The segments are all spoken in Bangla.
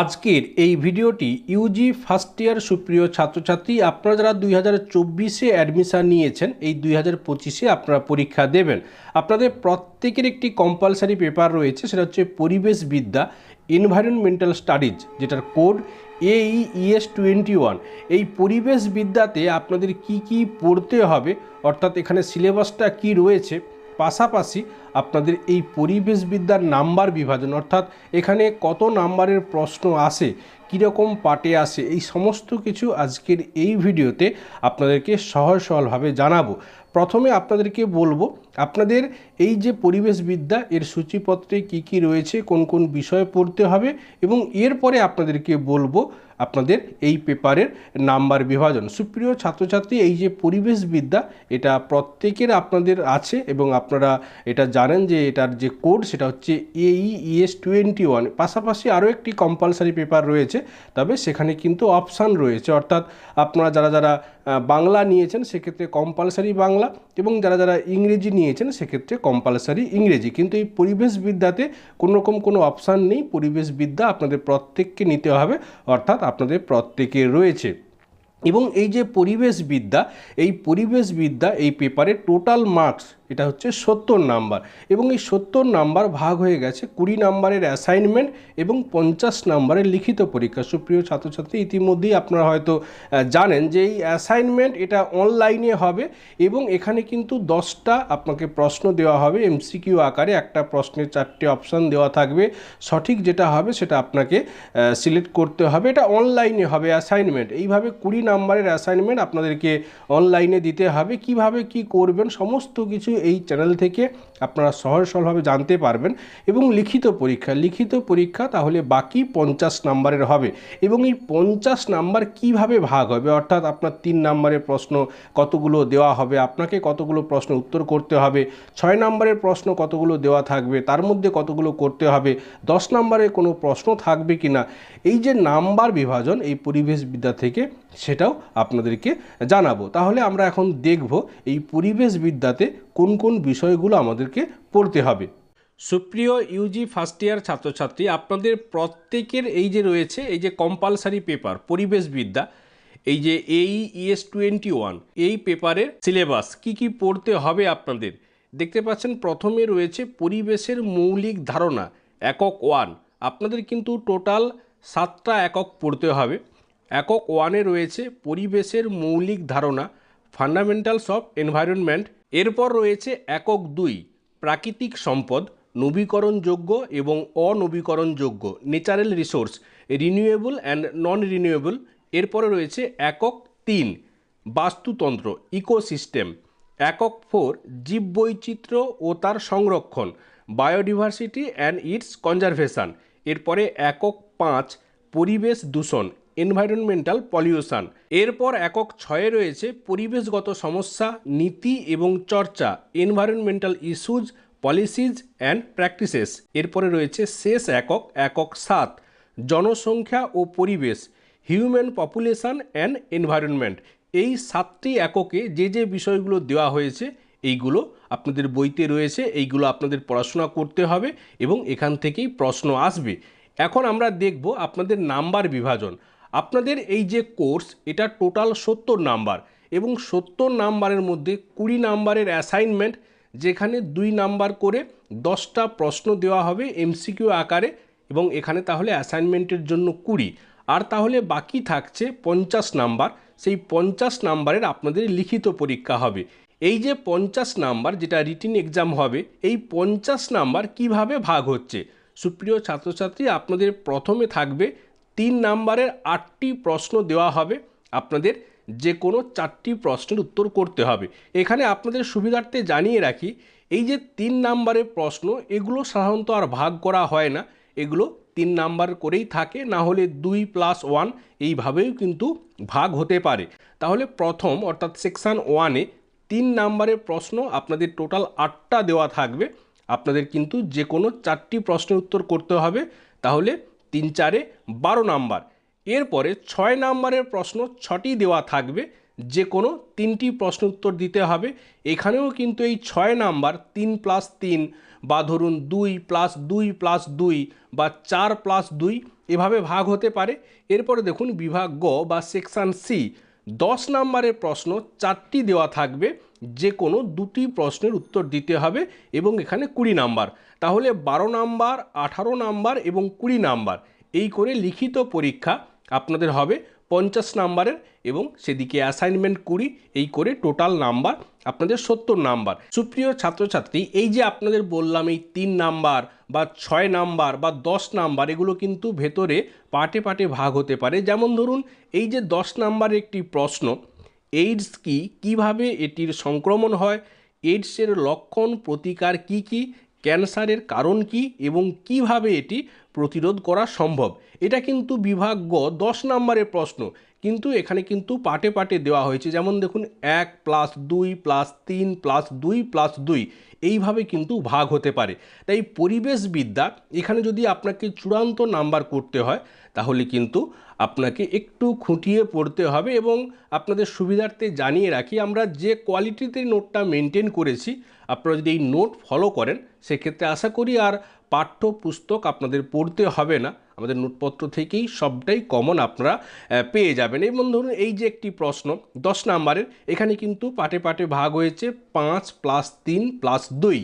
আজকের এই ভিডিওটি ইউজি ফার্স্ট ইয়ার সুপ্রিয় ছাত্রছাত্রী, আপনারা যারা দুই হাজার চব্বিশে অ্যাডমিশান নিয়েছেন, এই দুই হাজার পঁচিশে আপনারা পরীক্ষা দেবেন। আপনাদের প্রত্যেকের একটি কম্পালসারি পেপার রয়েছে, সেটা হচ্ছে পরিবেশবিদ্যা এনভায়রনমেন্টাল স্টাডিজ যেটার কোড এই ইএস টোয়েন্টি ওয়ান এই পরিবেশবিদ্যাতে আপনাদের কি কি পড়তে হবে, অর্থাৎ এখানে সিলেবাসটা কি রয়েছে পাশাপাশি আপনাদের এই পরিবেশবিদ্যার নাম্বার বিভাজন, অর্থাৎ এখানে কত নাম্বারের প্রশ্ন আসে, কীরকম পাটে আসে, এই সমস্ত কিছু আজকের এই ভিডিওতে আপনাদেরকে সহজ সহলভাবে জানাব। প্রথমে আপনাদেরকে বলব আপনাদের এই যে পরিবেশবিদ্যা, এর সূচিপত্রে কি কি রয়েছে, কোন কোন বিষয় পড়তে হবে এবং এরপরে আপনাদেরকে বলব আপনাদের এই পেপারের নাম্বার বিভাজন। সুপ্রিয় ছাত্রছাত্রী, এই যে পরিবেশবিদ্যা, এটা প্রত্যেকের আপনাদের আছে এবং আপনারা এটা জানেন যে এটার যে কোড সেটা হচ্ছে এই ইএস টোয়েন্টি ওয়ান পাশাপাশি আরও একটি কম্পালসারি পেপার রয়েছে, তবে সেখানে কিন্তু অপশান রয়েছে। অর্থাৎ আপনারা যারা যারা বাংলা নিয়েছেন, সেক্ষেত্রে কম্পালসারি বাংলা এবং যারা যারা ইংরেজি নিয়েছেন, সেক্ষেত্রে কম্পালসারি ইংরেজি। কিন্তু এই পরিবেশবিদ্যাতে কোনোরকম কোনো অপশান নেই। পরিবেশবিদ্যা আপনাদের প্রত্যেককে নিতে হবে, অর্থাৎ আপনাদের প্রত্যেকের রয়েছে। এবং এই যে পরিবেশবিদ্যা, এই পরিবেশবিদ্যা, এই পেপারে টোটাল মার্কস, এটা হচ্ছে সত্তর নাম্বার। এবং এই সত্তর নাম্বার ভাগ হয়ে গেছে কুড়ি নাম্বারের অ্যাসাইনমেন্ট এবং পঞ্চাশ নাম্বারের লিখিত পরীক্ষা। সুপ্রিয় ছাত্রছাত্রী, ইতিমধ্যেই আপনারা হয়তো জানেন যে এই অ্যাসাইনমেন্ট এটা অনলাইনে হবে এবং এখানে কিন্তু দশটা আপনাকে প্রশ্ন দেওয়া হবে, এমসিকিউ আকারে একটা প্রশ্নের চারটে অপশান দেওয়া থাকবে। সঠিক যেটা হবে সেটা আপনাকে সিলেক্ট করতে হবে। এটা অনলাইনে হবে অ্যাসাইনমেন্ট। এইভাবে কুড়ি নাম্বারের অ্যাসাইনমেন্ট আপনাদেরকে অনলাইনে দিতে হবে। কীভাবে কি করবেন, সমস্ত কিছু এই চ্যানেল থেকে আপনারা সহজ সরলভাবে জানতে পারবেন এবং লিখিত পরীক্ষা। লিখিত পরীক্ষা তাহলে বাকি পঞ্চাশ নাম্বারের হবে এবং এই পঞ্চাশ নাম্বার কীভাবে ভাগ হবে? অর্থাৎ আপনার তিন নাম্বারের প্রশ্ন কতগুলো দেওয়া হবে? আপনাকে কতগুলো প্রশ্ন উত্তর করতে হবে? ছয় নাম্বারের প্রশ্ন কতগুলো দেওয়া থাকবে? তার মধ্যে কতগুলো করতে হবে? দশ নাম্বারের কোনো প্রশ্ন থাকবে কি না এই যে নাম্বার বিভাজন এই পরিবেশবিদ্যা থেকে সেটাও আপনাদেরকে জানাব। তাহলে আমরা এখন দেখব এই পরিবেশবিদ্যাতে কোন কোন বিষয়গুলো আমাদেরকে পড়তে হবে। সুপ্রিয় ইউজি ফার্স্ট ইয়ার ছাত্রছাত্রী, আপনাদের প্রত্যেকের এই যে রয়েছে, এই যে কম্পালসারি পেপার পরিবেশবিদ্যা, এই যে এই ইএস টোয়েন্টি ওয়ান এই পেপারের সিলেবাস কি কি পড়তে হবে আপনাদের? দেখতে পাচ্ছেন, প্রথমে রয়েছে পরিবেশের মৌলিক ধারণা, একক ওয়ান আপনাদের কিন্তু টোটাল সাতটা একক পড়তে হবে। একক ওয়ানে রয়েছে পরিবেশের মৌলিক ধারণা ফান্ডামেন্টালস অফ এনভায়রনমেন্ট এরপর রয়েছে একক দুই, প্রাকৃতিক সম্পদ, নবীকরণযোগ্য এবং অনবীকরণযোগ্য natural resource renewable and non renewable এরপরে রয়েছে একক তিন, বাস্তুতন্ত্র ইকোসিস্টেম একক ফোর জীববৈচিত্র্য ও তার সংরক্ষণ বায়োডিভার্সিটি অ্যান্ড ইটস কনজারভেশন এরপরে একক পাঁচ, পরিবেশ দূষণ এনভায়রনমেন্টাল পলিউশন এরপর একক ছয়ে রয়েছে পরিবেশগত সমস্যা, নীতি এবং চর্চা environmental issues policies and practices এরপরে রয়েছে শেষ একক একক সাত, জনসংখ্যা ও পরিবেশ হিউম্যান পপুলেশন অ্যান্ড এনভায়রনমেন্ট এই সাতটি এককে যে যে বিষয়গুলো দেওয়া হয়েছে, এইগুলো আপনাদের বইতে রয়েছে, এইগুলো আপনাদের পড়াশোনা করতে হবে এবং এখান থেকেই প্রশ্ন আসবে। এখন আমরা দেখব আপনাদের নাম্বার বিভাজন। আপনাদের এই যে কোর্স, এটা টোটাল সত্তর নাম্বার এবং সত্তর নাম্বারের মধ্যে কুড়ি নাম্বারের অ্যাসাইনমেন্ট, যেখানে দুই নাম্বার করে দশটা প্রশ্ন দেওয়া হবে এমসিকিউ আকারে এবং এখানে তাহলে অ্যাসাইনমেন্টের জন্য কুড়ি। আর তাহলে বাকি থাকছে পঞ্চাশ নাম্বার, সেই পঞ্চাশ নাম্বারের আপনাদের লিখিত পরীক্ষা হবে। এই যে পঞ্চাশ নাম্বার যেটা রিটিন এক্সাম হবে, এই পঞ্চাশ নাম্বার কীভাবে ভাগ হচ্ছে? সুপ্রিয় ছাত্রছাত্রী, আপনাদের প্রথমে থাকবে তিন নাম্বারের আটটি প্রশ্ন দেওয়া হবে। আপনাদের যে কোনো চারটি প্রশ্নের উত্তর করতে হবে। এখানে আপনাদের সুবিধার্থে জানিয়ে রাখি, এই যে তিন নাম্বারের প্রশ্ন, এগুলো সাধারণত আর ভাগ করা হয় না। এগুলো তিন নাম্বার করেই থাকে, না হলে দুই প্লাস ওয়ান এইভাবেও কিন্তু ভাগ হতে পারে। তাহলে প্রথম, অর্থাৎ সেকশান ওয়ানে তিন নাম্বারের প্রশ্ন, আপনাদের টোটাল আটটা দেওয়া থাকবে। আপনাদের কিন্তু যে কোনো চারটি প্রশ্নের উত্তর করতে হবে। তাহলে তিন চারে বারো নাম্বার। এরপরে ছয় নাম্বারের প্রশ্ন ছটি দেওয়া থাকবে। যে কোনো তিনটি প্রশ্ন উত্তর দিতে হবে। এখানেও কিন্তু এই ছয় নাম্বার তিন প্লাস তিন বা ধরুন দুই প্লাস দুই প্লাস দুই বা চার প্লাস দুই এভাবে ভাগ হতে পারে। এরপরে দেখুন বিভাগ গ বা সেকশন সি। দশ নাম্বারের প্রশ্ন চারটি দেওয়া থাকবে। যে কোনো দুটি প্রশ্নের উত্তর দিতে হবে এবং এখানে কুড়ি নাম্বার। তাহলে বারো নাম্বার, আঠারো নাম্বার এবং কুড়ি নাম্বার। এই করে লিখিত পরীক্ষা আপনাদের হবে পঞ্চাশ নাম্বারের এবং সেদিকে অ্যাসাইনমেন্ট কুড়ি, এই করে টোটাল নাম্বার আপনাদের সত্তর নাম্বার। সুপ্রিয় ছাত্রছাত্রী, এই যে আপনাদের বললাম এই তিন নাম্বার বা ছয় নাম্বার বা দশ নাম্বার, এগুলো কিন্তু ভেতরে পাটে পাটে ভাগ হতে পারে। যেমন ধরুন, এই যে দশ নাম্বারের একটি প্রশ্ন এইডস কি? কীভাবে এটির সংক্রমণ হয়? এইডসের লক্ষণ, প্রতিকার কি কি? ক্যান্সারের কারণ কি? এবং কীভাবে এটি প্রতিরোধ করা সম্ভব। এটা কিন্তু বিভাগ গ দশ নম্বরের প্রশ্ন। কিন্তু এখানে কিন্তু পাটে পাটে দেওয়া হয়েছে। যেমন দেখুন, এক প্লাস দুই প্লাস তিন প্লাস দুই প্লাস দুই। এইভাবে কিন্তু ভাগ হতে পারে। তাই পরিবেশবিদ্যা, এখানে যদি আপনাকে চূড়ান্ত নাম্বার করতে হয়, তাহলে কিন্তু আপনাকে একটু খুঁটিয়ে পড়তে হবে এবং আপনাদের সুবিধার্থে জানিয়ে রাখি, আমরা যে কোয়ালিটিতে নোটটা মেনটেন করেছি, আপনারা যদি এই নোট ফলো করেন, সেক্ষেত্রে আশা করি আর পাঠ্য পুস্তক আপনাদের পড়তে হবে না। আমাদের নোটপত্র থেকেই সবটাই কমন আপনারা পেয়ে যাবেন। এবং ধরুন এই যে একটি প্রশ্ন, দশ নাম্বারের, এখানে কিন্তু পাটে পাটে ভাগ হয়েছে পাঁচ প্লাস তিন প্লাস দুই।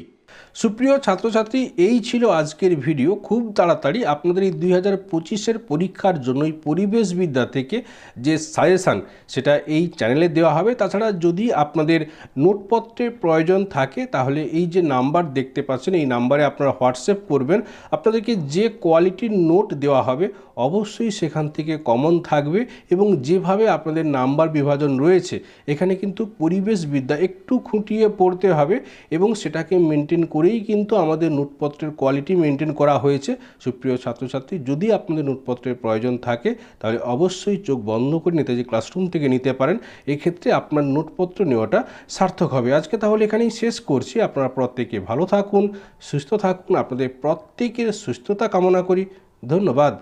সুপ্রিয় ছাত্রছাত্রী, এই ছিল আজকের ভিডিও। খুব তাড়াতাড়ি আপনাদের এই দুই হাজার পঁচিশের পরীক্ষার জন্য এই পরিবেশবিদ্যা থেকে যে সাজেশান, সেটা এই চ্যানেলে দেওয়া হবে। তাছাড়া যদি আপনাদের নোটপত্রের প্রয়োজন থাকে, তাহলে এই যে নাম্বার দেখতে পাচ্ছেন, এই নাম্বারে আপনারা হোয়াটসঅ্যাপ করবেন। আপনাদেরকে যে কোয়ালিটির নোট দেওয়া হবে, অবশ্যই সেখান থেকে কমন থাকবে এবং যেভাবে আপনাদের নাম্বার বিভাজন রয়েছে, এখানে কিন্তু পরিবেশবিদ্যা একটু খুঁটিয়ে পড়তে হবে এবং সেটাকে মেনটেন করেই কিন্তু আমাদের নোটপত্রের কোয়ালিটি মেনটেন করা হয়েছে। সুপ্রিয় ছাত্রছাত্রী, যদি আপনাদের নোটপত্রের প্রয়োজন থাকে, তাহলে অবশ্যই চোখ বন্ধ করে নেতাজি ক্লাসরুম থেকে নিতে পারেন। এক্ষেত্রে আপনার নোটপত্র নেওয়াটা সার্থক হবে। আজকে তাহলে এখানেই শেষ করছি। আপনারা প্রত্যেকে ভালো থাকুন, সুস্থ থাকুন। আপনাদের প্রত্যেকের সুস্থতা কামনা করি। ধন্যবাদ।